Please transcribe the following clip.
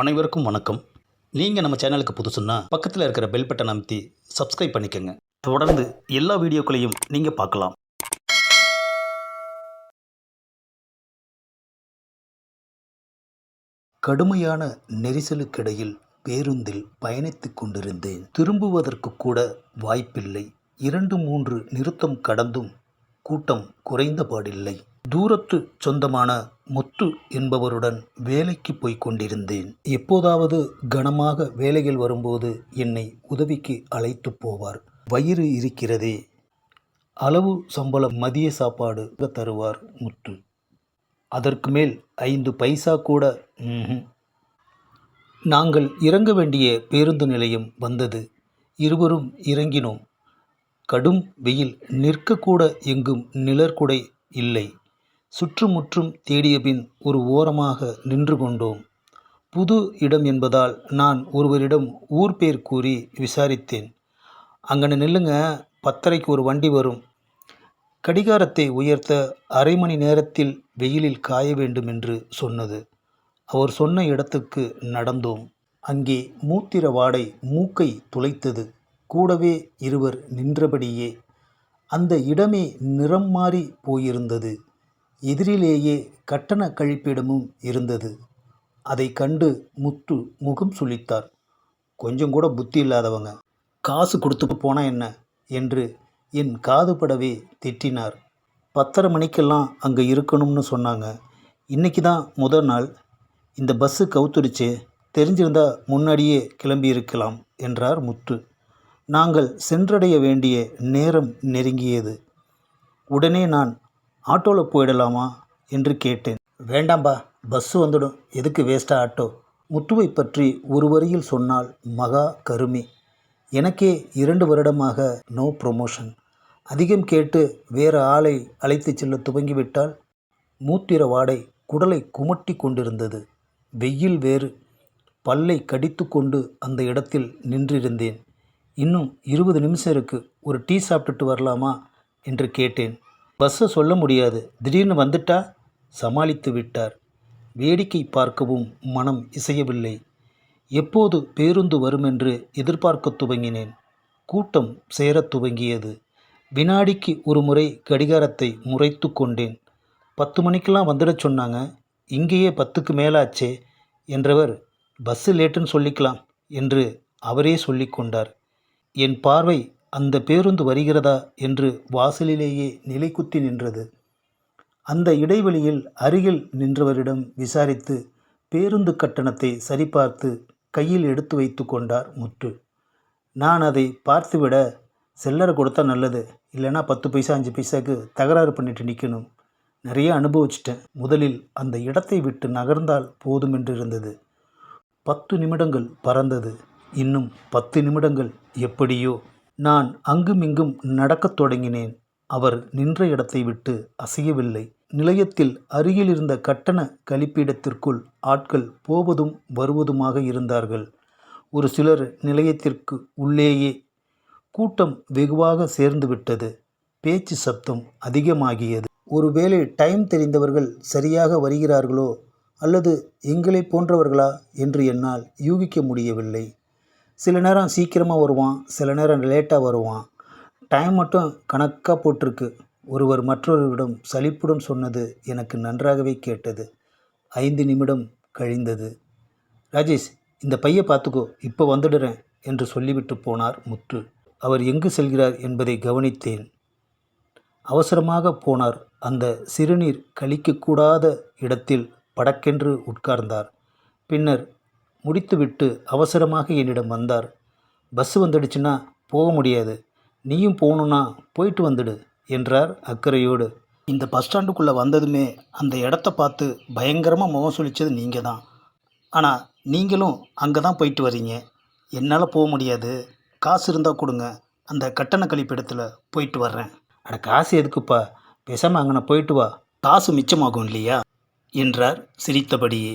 அனைவருக்கும் வணக்கம். நீங்கள் நம்ம சேனலுக்கு புதுசுன்னா பக்கத்தில் இருக்கிற பெல் பட்டன் அமைத்தி சப்ஸ்கிரைப் பண்ணிக்கோங்க. தொடர்ந்து எல்லா வீடியோக்களையும் நீங்கள் பார்க்கலாம். கடுமையான நெரிசலுக்கிடையில் பேருந்தில் பயணித்துக் கொண்டிருந்தேன். திரும்புவதற்கு கூட வாய்ப்பில்லை. இரண்டு மூன்று நிறுத்தம் கடந்தும் கூட்டம் குறைந்தபாடில்லை. தூரத்து சொந்தமான முத்து என்பவருடன் வேலைக்கு போய்க் கொண்டிருந்தேன். எப்போதாவது கனமாக வேலைகள் வரும்போது என்னை உதவிக்கு அழைத்து போவார். வயிறு இருக்கிறதே அளவு சம்பளம் மதிய சாப்பாடு தருவார் முத்து. அதற்கு மேல் ஐந்து பைசா கூட ம்ஹும். நாங்கள் இறங்க வேண்டிய பேருந்து நிலையம் வந்தது. இருவரும் இறங்கினோம். கடும் வெயில் நிற்கக்கூட எங்கும் நிழற்குடை இல்லை. சுற்றுமுற்றும் தேடியபின் ஒரு ஓரமாக நின்று கொண்டோம். புது இடம் என்பதால் நான் ஒருவரிடம் ஊர் பேர் கூறி விசாரித்தேன். அங்கன நில்லுங்க பத்தரைக்கு ஒரு வண்டி வரும். கடிகாரத்தை உயர்த்த அரை மணி நேரத்தில் வெயிலில் காய வேண்டும் என்று சொன்னது. அவர் சொன்ன இடத்துக்கு நடந்தோம். அங்கே மூத்திர வாடை மூக்கை துளைத்தது. கூடவே இருவர் நின்றபடியே அந்த இடமே நிறம் மாறி போயிருந்தது. எதிரிலேயே கட்டண கழிப்பிடமும் இருந்தது. அதை கண்டு முத்து முகம் சுளித்தார். கொஞ்சம் கூட புத்தி இல்லாதவங்க. காசு கொடுத்து போனால் என்ன? என்று என் காதுபடவே திட்டினார். பத்தரை மணிக்கெல்லாம் அங்கே இருக்கணும்னு சொன்னாங்க. இன்றைக்கி தான் முதல் நாள். இந்த பஸ்ஸு கவுத்துருச்சு தெரிஞ்சிருந்தா முன்னாடியே கிளம்பி இருக்கலாம் என்றார் முத்து. நாங்கள் சென்றடைய வேண்டிய நேரம் நெருங்கியது. உடனே நான் ஆட்டோவில் போயிடலாமா என்று கேட்டேன். வேண்டாம்பா பஸ்ஸு வந்துடும். எதுக்கு வேஸ்டா ஆட்டோ? முத்துவை பற்றி ஒரு வரியில் சொன்னால் மகா கருமி. எனக்கே இரண்டு வருடமாக நோ ப்ரொமோஷன் அதிகம் கேட்டு வேறு ஆளை அழைத்துச் செல்ல துவங்கிவிட்டால் மூத்திர வாடை குடலை குமட்டி கொண்டிருந்தது. வெயில் வேறு. பல்லை கடித்து கொண்டு அந்த இடத்தில் நின்றிருந்தேன். இன்னும் இருபது நிமிஷம் இருக்கு. ஒரு டீ சாப்பிட்டுட்டு வரலாமா? என்று கேட்டேன். பஸ்ஸை சொல்ல முடியாது. திடீர்னு வந்துட்டா சமாளித்து விட்டார். வேடிக்கை பார்க்கவும் மனம் இசையவில்லை. எப்போது பேருந்து வரும் என்று எதிர்பார்க்க துவங்கினேன். கூட்டம் சேரத் துவங்கியது. வினாடிக்கு ஒரு முறை கடிகாரத்தை முறைத்து கொண்டேன். பத்து மணிக்கெல்லாம் வந்துடச் சொன்னாங்க. இங்கேயே பத்துக்கு மேலாச்சே என்றவர் பஸ்ஸு லேட்டுன்னு சொல்லிக்கலாம் என்று அவரே சொல்லிக்கொண்டார் என் பார்வை அந்த பேருந்து வருகிறதா என்று வாசலிலேயே நிலைக்குத்தி நின்றது. அந்த இடைவெளியில் அருகில் நின்றவரிடம் விசாரித்து பேருந்து கட்டணத்தை சரிபார்த்து கையில் எடுத்து வைத்து கொண்டார் முற்று நான் அதை பார்த்துவிட செல்லரை கொடுத்தா நல்லது இல்லைன்னா பத்து பைசா அஞ்சு பைசாக்கு தகராறு பண்ணிட்டு நிற்கணும் நிறைய அனுபவிச்சிட்டேன். முதலில் அந்த இடத்தை விட்டு நகர்ந்தால் போதும் என்று இருந்தது பத்து நிமிடங்கள் பறந்தது. இன்னும் பத்து நிமிடங்கள் எப்படியோ நான் அங்குமிங்கும் நடக்கத் தொடங்கினேன். அவர் நின்ற இடத்தை விட்டு அசையவில்லை. நிலையத்தில் அருகில் இருந்த கட்டண கழிப்பிடத்திற்குள் ஆட்கள் போவதும் வருவதுமாக இருந்தார்கள். ஒரு சிலர் நிலையத்திற்கு உள்ளேயே கூட்டம் வெகுவாக சேர்ந்துவிட்டது பேச்சு சப்தம் அதிகமாகியது. ஒருவேளை டைம் தெரிந்தவர்கள் சரியாக வருகிறார்களோ அல்லது எங்களை போன்றவர்களா என்று என்னால் யூகிக்க முடியவில்லை. சில நேரம் சீக்கிரமாக வருவான் சில நேரம் லேட்டாக வருவான். டைம் மட்டும் கணக்காக போட்டிருக்கு. ஒருவர் மற்றொருவரிடம் சலிப்புடன் சொன்னது எனக்கு நன்றாகவே கேட்டது. ஐந்து நிமிடம் கழிந்தது. ராஜேஷ் இந்த பையை பார்த்துக்கோ இப்போ வந்துடுறேன் என்று சொல்லிவிட்டு போனார் முத்து. அவர் எங்கு செல்கிறார் என்பதை கவனித்தேன். அவசரமாக போனார். அந்த சிறுநீர் கழிக்கக்கூடாத இடத்தில் படக்கென்று உட்கார்ந்தார். பின்னர் முடித்துவிட்டு அவசரமாக என்னிடம் வந்தார். பஸ் வந்துடுச்சுன்னா போக முடியாது. நீயும் போகணுன்னா போயிட்டு வந்துடு என்றார் அக்கறையோடு. இந்த பஸ் ஸ்டாண்டுக்குள்ளே வந்ததுமே அந்த இடத்த பார்த்து பயங்கரமாக முகம் சுழித்தது நீங்கள் தான் ஆனால் நீங்களும் அங்கே தான் போயிட்டு வர்றீங்க என்னால் போக முடியாது. காசு இருந்தால் கொடுங்க. அந்த கட்டண கழிப்பிடத்தில் போயிட்டு வர்றேன். அட காசு எதுக்குப்பா? பேசாமல் அங்கே போயிட்டு வா. காசு மிச்சமாகும் இல்லையா? என்றார் சிரித்தபடியே.